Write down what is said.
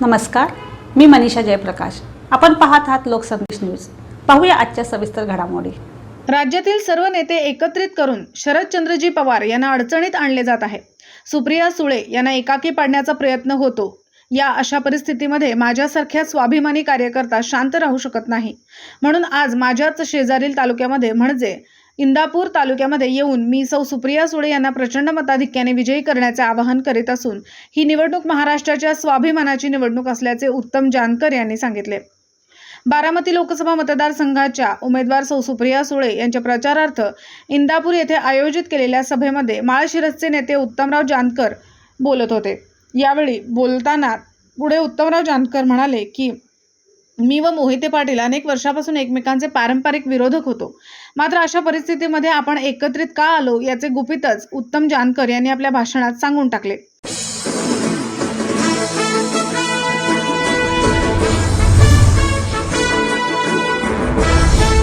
नमस्कार मी मनीषा जयप्रकाश. आपण पाहत आहात लोकसंदेश न्यूज. पाहूया आजच्या सविस्तर घडामोडी. राज्यातील सर्व नेते एकत्रित करून शरदचंद्रजी पवार यांना अडचणीत आणले जात आहे सुप्रिया सुळे यांना एकाकी पाडण्याचा प्रयत्न होतो. या अशा परिस्थितीमध्ये माझ्यासारख्या स्वाभिमानी कार्यकर्ता शांत राहू शकत नाही. म्हणून आज माझ्याच शेजारील तालुक्यामध्ये म्हणजे इंदापूर तालुक्यामध्ये येऊन मी सौ सुप्रिया सुळे यांना प्रचंड मताधिक्याने विजयी करण्याचे आवाहन करीत असून ही निवडणूक महाराष्ट्राच्या स्वाभिमानाची निवडणूक असल्याचे उत्तम जानकर यांनी सांगितले. बारामती लोकसभा मतदारसंघाच्या उमेदवार सौ सुप्रिया सुळे यांच्या प्रचारार्थ इंदापूर येथे आयोजित केलेल्या सभेमध्ये माळशिरसचे नेते उत्तमराव जानकर बोलत होते. यावेळी बोलताना पुढे उत्तमराव जानकर म्हणाले की मी व मोहिते पाटील अनेक वर्षापासून एकमेकांचे पारंपरिक विरोधक होतो. मात्र अशा परिस्थितीमध्ये आपण एकत्रित का आलो याचे गुपितच उत्तम जानकर यांनी आपल्या भाषणात सांगून टाकले.